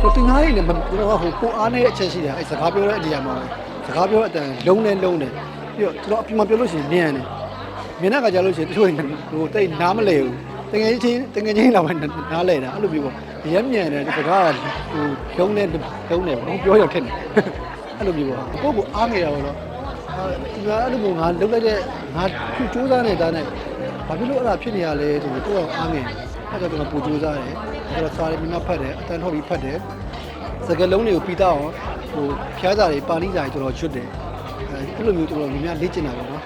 ကျွန်တော်တင်သားလေးနဲ့ကျွန်တော်ကဟိုကိုအားနေတဲ့အချက်ရှိတယ်အဲစကားပြောတဲ့နေရာမှာစကားပြောတဲ့အတန်လုံးနဲ့လုံးနဲ့ပြီးတော့ကျွန်တော်အပြင်မှာပြောလို့ရှိရင်မြန်တယ်မြင်တဲ့အခါကျလို့ရှိရင်တချို့ဟိုတိတ်နားမလဲဘူးတကယ်ချင်းတကယ်ချင်းလောက်ပဲနားလဲတာအဲ့လိုမျိုးပေါ့ရဲမြန်တယ်ဒီစကားကဟိုလုံးနဲ့လုံးနဲ့ဟိုပြောရထက်တယ်အဲ့လိုမျိုးပေါ့ကိုယ့်ကိုအားနေတာပေါ့နော်ဒီကအဲ့လိုမျိုးငါလုံးလိုက်တဲ့ငါခုစူးစမ်းနေတာနဲ့ဘာဖြစ်လို့အဲ့ဒါဖြစ်နေရလဲဆိုပြီးကိုယ့်ကအားငယ် အဲ့တော့ကျွန်တော်ပူစူးစမ်းတယ်အဲ့တော့စာရီမြတ်ဖတ်တယ်အတန်ထောက်ပြီးဖတ်တယ်စကလုံးတွေကိုပြီးတော့ဟိုဖျားစာတွေပါဠိစာတွေတော်တော်ချွတ်တယ်အဲအဲ့လိုမျိုးတော်တော်များများလေ့ကျင့်တာပေါ့နော်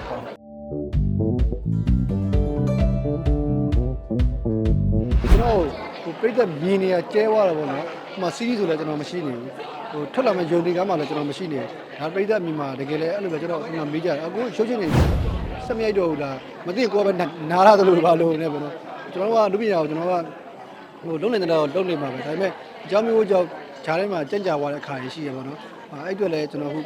ကျွန်တော်ဟိုပြိတ္တမြင်နေရကျဲသွားတာပေါ့နော်ဟိုမှာစီးရီးဆိုလည်းကျွန်တော်မရှိနေဘူးဟိုထွက်လာမဲ့ယုံဒီကားမှလည်းကျွန်တော်မရှိနေဘူးဒါပြိတ္တမြင်မှာတကယ်လည်းအဲ့လိုပဲကျွန်တော်ကျွန်တော်မေးကြတယ်အခုရှုပ်ချင်းနေစက်မြိုက်တော့ဘူးလားမသိကိုကပဲနားရသလိုပါလို့နေပေါ့နော် ကျွန်တော်ကလူပညာကိုကျွန်တော်ကဟိုလုံးနေတော့လုံးနေမှာပဲဒါပေမဲ့အကြောင်းမျိုးကြောင့်ဂျားထဲမှာကြံ့ကြာသွားတဲ့အခါကြီးရှိရပါတော့။အဲ့အတွက်လည်းကျွန်တော်ခု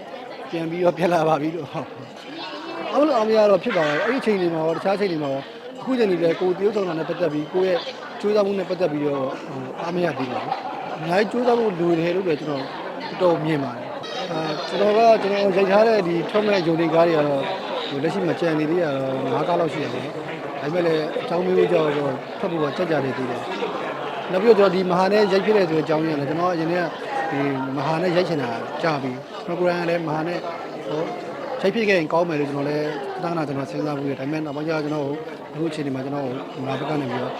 ပြန်ပြီးတော့ပြန်လာပါပြီလို့ဟုတ်။အဲ့လိုအောင်မရတော့ဖြစ်ပါရဲ့အဲ့ဒီအချိန်တွေမှာရောတခြားအချိန်တွေမှာရောအခုချိန်တွေလည်းကိုယ်တရုပ်ဆောင်တာနဲ့ပတ်သက်ပြီးကိုယ့်ရဲ့ကြိုးစားမှုနဲ့ပတ်သက်ပြီးတော့ဟိုအားမရသေးပါဘူး။အများကြီးကြိုးစားဖို့လိုတယ်လို့လည်းကျွန်တော်တော်တော်မြင်ပါတယ်။အာကျွန်တော်ကကျွန်တော်ရိုက်ထားတဲ့ဒီထွက်မဲ့ဂျုံတွေကားတွေကတော့ဟိုလက်ရှိမှာကြံနေသေးတာတော့၅ကားလောက်ရှိတယ်ပေါ့နော်။ ဒါပေမဲ့လည်းအကြောင်းမျိုးကြောင့်တော့ထွက်ဖို့ကကြက်ကြနေသေးတယ်။နောက်ပြီးတော့ကျွန်တော်ဒီမဟာနဲ့ရိုက်ဖြစ်တဲ့ဆိုတဲ့အကြောင်းရင်းလည်းကျွန်တော်အရင်ကဒီမဟာနဲ့ရိုက်ချင်တာကြာပြီကျွန်တော်ကိုယ်တိုင်ကလည်းမဟာနဲ့ဟိုရိုက်ဖြစ်ခဲ့ရင်ကောင်းမယ်လို့ကျွန်တော်လည်းတန်းတာကျွန်တော်စဉ်းစားပြီးတယ်ဒါပေမဲ့နောက်ပိုင်းကျကျွန်တော်အခုအချိန်ဒီမှာကျွန်တော်ငါဘက်ကနေပြီးတော့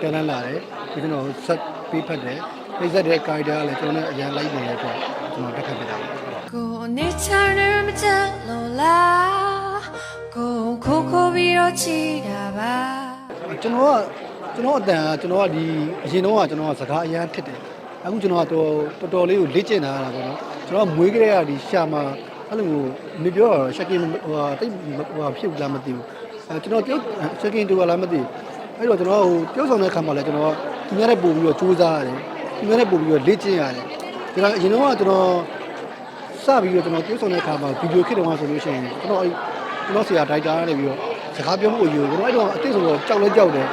ပြန်လန်းလာတယ်ပြီးကျွန်တော်ဆက်ပြီးဖတ်တယ်ပြည့်စက်တဲ့ guide ကလည်းကျွန်တော်နဲ့အရင်လိုက်နေတဲ့အတွက်ကျွန်တော်တက်ခတ်ပြတာပါကိုနေချာနေမကြလို့လားကိုခိုး ခိုးပြီးတော့ချီတာပါကျွန်တော်ကကျွန်တော်အတန်ကကျွန်တော်ကဒီအရင်တော့ကကျွန်တော်ကစကားအရန်ဖြစ်တယ်အခုကျွန်တော်ကတော်တော်တော်လေးကိုလေ့ကျင့်လာတာပေါ့နော်ကျွန်တော်ကမွေးကလေးကဒီရှာမှာအဲ့လိုမျိုးမပြောရတော့ရှက်ကင်ဟိုဟာတိတ်ဟိုဟာဖြစ်လားမသိဘူးအဲကျွန်တော်ပြုတ်ရှက်ကင်တူလားမသိဘူးအဲ့တော့ကျွန်တော်ဟိုပြုတ်ဆောင်တဲ့ခါမှာလည်းကျွန်တော်သူများနဲ့ပို့ပြီးတော့စူးစမ်းရတယ်သူများနဲ့ပို့ပြီးတော့လေ့ကျင့်ရတယ်ကျွန်တော်အရင်တော့ကကျွန်တော်စပြီးတော့ကျွန်တော်ပြုတ်ဆောင်တဲ့ခါမှာဗီဒီယိုခစ်တော့ဆိုလို့ရှိရင်ကျွန်တော်အဲ့ ကျွန်တော်ဆရာဒိုက်တာကနေပြီးတော့စကားပြောဖို့ယူကျွန်တော်အဲ့တော့အစ်စ်ဆိုတော့ကြောက်လဲကြောက်တယ်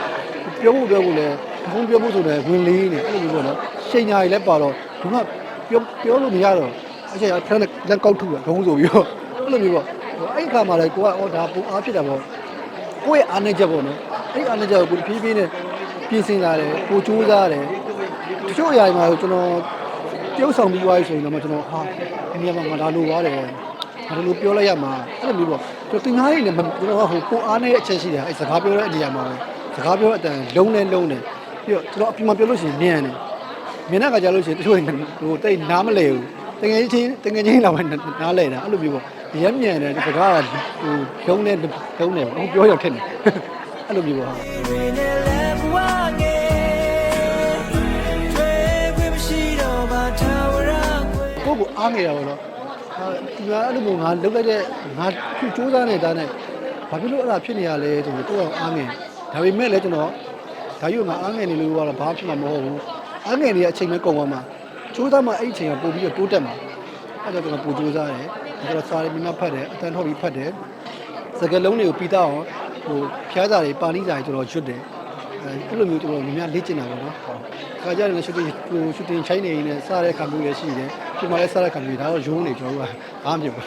ပြောဖို့ပြောဖို့လည်းဘုံပြောဖို့ဆိုလည်းဝင်လေးနေအဲ့လိုမျိုးပေါ့နော်ရှိန်ညာကြီးလည်းပါတော့ဒီမှာပြောပြောလို့မရတော့အချက်ဖက်လက်ကောက်ထုတာဒုံးဆိုပြီးတော့အဲ့လိုမျိုးပေါ့အဲ့ဒီခါမှာလည်းကိုကအော်ဒါပူအားဖြစ်တာပေါ့ကိုယ့်ရဲ့အားနေချက်ပေါ့နော်အဲ့ဒီအားနေချက်ကိုကိုဖြည်းဖြည်းနဲ့ပြင်ဆင်လာတယ်ကိုစူးစမ်းတယ်တချို့အရာတွေမှာကျွန်တော်ပြုတ်ဆောင်ပြီးသွားပြီဆိုရင်တော့ကျွန်တော်ဟာဒီနေရာမှာငါဒါလိုသွားတယ်ငါဒါလိုပြောလိုက်ရမှာအဲ့လိုမျိုးပေါ့ ကျွန်တော်တင်သားလေးနဲ့ကျွန်တော်ဟိုကိုအားနေတဲ့အချက်ရှိတယ်အဲ့စကားပြောတဲ့နေရာမှာစကားပြောတဲ့အတန်လုံးနဲ့လုံးနဲ့ပြီးတော့ကျွန်တော်အပြင်မှာပြောလို့ရှိရင်မြန်တယ်မြင်တဲ့အခါကျလို့ရှိရင်တချို့ဟိုတိတ်နားမလဲဘူးတကယ်ချင်းတကယ်ချင်းလောက်ပဲနားလဲတာအဲ့လိုမျိုးပေါ့ရဲမြန်တယ်ဒီစကားကဟိုလုံးနဲ့လုံးနဲ့ဟိုပြောရထက်တယ်အဲ့လိုမျိုးပေါ့ကိုယ့်ကိုအားနေတာပေါ့နော်အာ ဒီကအဲ့လိုမျိုးငါလုတ်လိုက်တဲ့ငါခုစူးစမ်းနေတာနဲ့ဘာဖြစ်လို့အဲ့ဒါဖြစ်နေရလဲဆိုပြီးတော့အားငယ်ဒါပေမဲ့လည်းကျွန်တော်ဒါယူငါအားငယ်နေလို့ကတော့ဘာဖြစ်မှာမဟုတ်ဘူးအားငယ်နေတဲ့အချိန်ပဲကုန်သွားမှာစူးစမ်းမှအဲ့ဒီအချိန်ကပို့ပြီးတော့တိုးတက်မှာအဲ့ဒါကျွန်တော်ပို့စူးစမ်းတယ်ကျွန်တော်စာရီမြတ်ဖတ်တယ်အတန်ထောက်ပြီးဖတ်တယ်စကလုံးတွေကိုပြီးတော့ဟိုဖျားစာတွေပါဠိစာတွေကျွန်တော်ရွတ်တယ် အဲအဲ့လိုမျိုးကျွန်တော်များများလေ့ကျင့်တာပေါ့နော်ခါကြတယ်ရှူတင်ဟိုရှူတင်ချိုင်းနေနေစားတဲ့ခံမျိုးလည်းရှိတယ်ပြင်မာလည်းစားတဲ့ခံမျိုးဒါတော့ရုံးနေကျွန်တော်ကဘာမှမဖြစ်ဘူး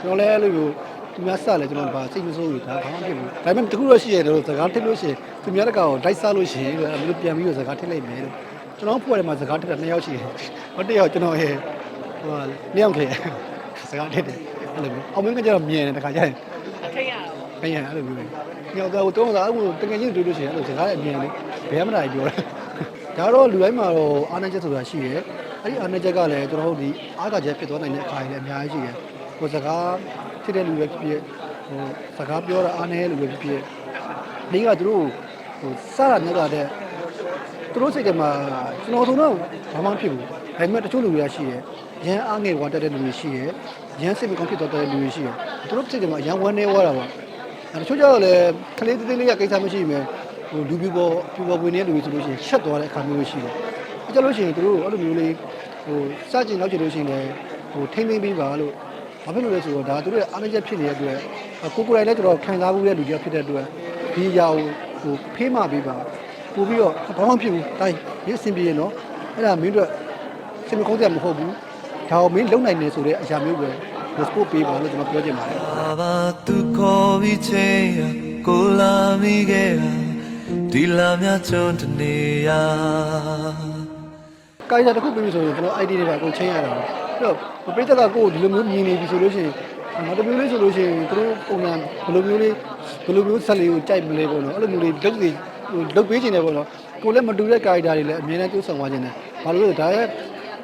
ကျွန်တော်လည်းအဲ့လိုမျိုးသူများစားလဲကျွန်တော်ဘာစိတ်မဆိုးဘူးဒါဘာမှမဖြစ်ဘူးဒါပေမဲ့တခုတော့ရှိရတယ်လို့စကားထစ်လို့ရှိရင်သူများတကောင်ကိုလိုက်စားလို့ရှိရင်လို့အဲ့လိုပြန်ပြီးတော့စကားထစ်လိုက်မယ်လို့ကျွန်တော်ဖွဲ့တယ်မှာစကားထစ်တာနှစ်ယောက်ရှိတယ်ဟောတစ်ယောက်ကျွန်တော်ရဲ့ဟိုနှစ်ယောက်ခေစကားထစ်တယ်အဲ့လိုမျိုးအောင်မင်းကကျတော့မြင်တယ်တခါကျရင်ထိတ်ရအောင်ခရင်အဲ့လိုမျိုး ညောက်တော့တော့အဲ့လိုတကယ်ချင်းတွေ့လို့ရှိရင်အဲ့လိုစကားလည်းအမြင်လေဘယ်မှမနိုင်ပြောတာဒါတော့လူတိုင်းမှာတော့အားနေချက်ဆိုတာရှိတယ်အဲ့ဒီအားနေချက်ကလည်းကျွန်တော်တို့ဒီအားကချက်ဖြစ်သွားနိုင်တဲ့အခါကြီးလည်းအများကြီးရှိတယ်ဟိုစကားဖြစ်တဲ့လူပဲဖြစ်ဖြစ်ဟိုစကားပြောတာအားနေလူပဲဖြစ်ဖြစ်ဒီကသူတို့ဟိုစတာမြတ်တာတဲ့သူတို့စိတ်ထဲမှာကျွန်တော်တို့တော့ဘာမှဖြစ်ဘူးဒါပေမဲ့တချို့လူတွေကရှိတယ်ရန်အားငယ်ဝါတက်တဲ့လူတွေရှိတယ်ရန်စိတ်မကောင်းဖြစ်သွားတဲ့လူတွေရှိတယ်သူတို့စိတ်ထဲမှာရန်ဝမ်းနေဝါတာပါအဲ တချို့ကျတော့လည်းကလေးသေးသေးလေးကကိစ္စမရှိမယ်ဟိုလူပြပေါ်ပြပေါ်ဝင်နေတဲ့လူတွေဆိုလို့ရှိရင်ရှက်သွားတဲ့အခါမျိုးရှိတယ်အဲကြလို့ရှိရင်သူတို့အဲ့လိုမျိုးလေးဟိုစကြင်နောက်ကျလို့ရှိရင်လည်းဟိုထိမ့်သိမ့်ပေးပါလို့ဘာဖြစ်လို့လဲဆိုတော့ဒါသူတို့ရဲ့အားနည်းချက်ဖြစ်နေတဲ့အတွက်ကိုကိုယ်တိုင်လည်းကျွန်တော်ခံစားမှုတဲ့လူတွေဖြစ်တဲ့အတွက်ဒီအရာကိုဟိုဖေးမပေးပါပို့ပြီးတော့ဘာမှမဖြစ်ဘူးတိုင်းဒီအဆင်ပြေရနော်အဲ့ဒါမင်းတို့စိတ်မကောင်းစရာမဟုတ်ဘူးဒါကိုမင်းလုံနိုင်နေဆိုတဲ့အရာမျိုးပဲ support ပေးပါလို့ကျွန်တော်ပြောချင်ပါတယ် Aba tu kobi cheya kolami gera dilamya chontaneya ကာယတာတစ်ခုပြီးပြီဆိုရင်ကျွန်တော် ID တွေပါအကုန်ချင်းရတာပဲအဲ့တော့ပရိသတ်ကကိုယ်ဒီလိုမျိုးမြင်နေပြီဆိုလို့ရှိရင်နောက်တစ်မျိုးလေးဆိုလို့ရှိရင်သူတို့ပုံစံဘယ်လိုမျိုးလေးဘယ်လိုမျိုးဆက်လေးကိုကြိုက်မလဲပေါ့နော်အဲ့လိုမျိုးလေးလုပ်စီလုပ်ပေးခြင်းတယ်ပေါ့နော်ကိုယ်လည်းမတူတဲ့ကာယတာတွေလည်းအမြဲတမ်းတိုးဆောင်သွားခြင်းတယ်ဘာလို့လဲဆိုတော့ဒါရဲ့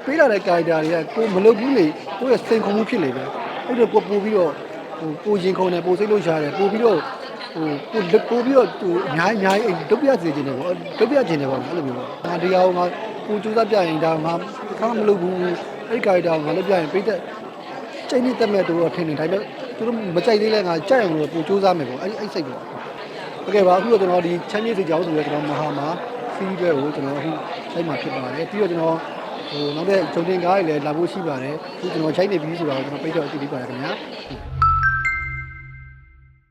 ပေးလာတဲ့ကာယတာတွေကကိုယ်မလုပ်ဘူးလေကိုယ့်ရဲ့စိန်ခုံမှုဖြစ်လေပဲအဲ့တော့ကိုယ်ပို့ပြီးတော့ ဟိုပိုရင်ခုံတယ်ပိုစိတ်လို့ရှားတယ်ပို့ပြီးတော့ဟိုကိုလက်ပို့ပြီးတော့ဟိုအများကြီးအများကြီးဒုက္ခရစေခြင်းတယ်ပေါ့ဒုက္ခရခြင်းတယ်ပေါ့အဲ့လိုမျိုးပေါ့ငါတရားကိုငါကိုကြိုးစားပြရင်ဒါငါခါမလုပ်ဘူးအဲ့ဒီကာယတာကိုငါလုပ်ပြရင်ပိတ်တဲ့ချိန်နေတက်မဲ့တူတော့ထင်နေဒါပေမဲ့သူတို့မကြိုက်သေးလဲငါကြိုက်အောင်လို့ပိုကြိုးစားမယ်ပေါ့အဲ့အဲ့စိတ်ပေါ့ဟုတ်ကဲ့ပါအခုတော့ကျွန်တော်ဒီချမ်းမြေစိတ်ကြောင်းဆိုရဲကျွန်တော်မဟာမှာစီးတဲ့ကိုကျွန်တော်အခုဆိုင်မှာဖြစ်ပါတယ်ပြီးတော့ကျွန်တော်ဟိုနောက်တဲ့ဂျုံတင်ကားတွေလည်းလာဖို့ရှိပါတယ်အခုကျွန်တော်ချိန်နေပြီဆိုတော့ကျွန်တော်ပိတ်တော့အကြည့်ပေးပါတယ်ခင်ဗျာ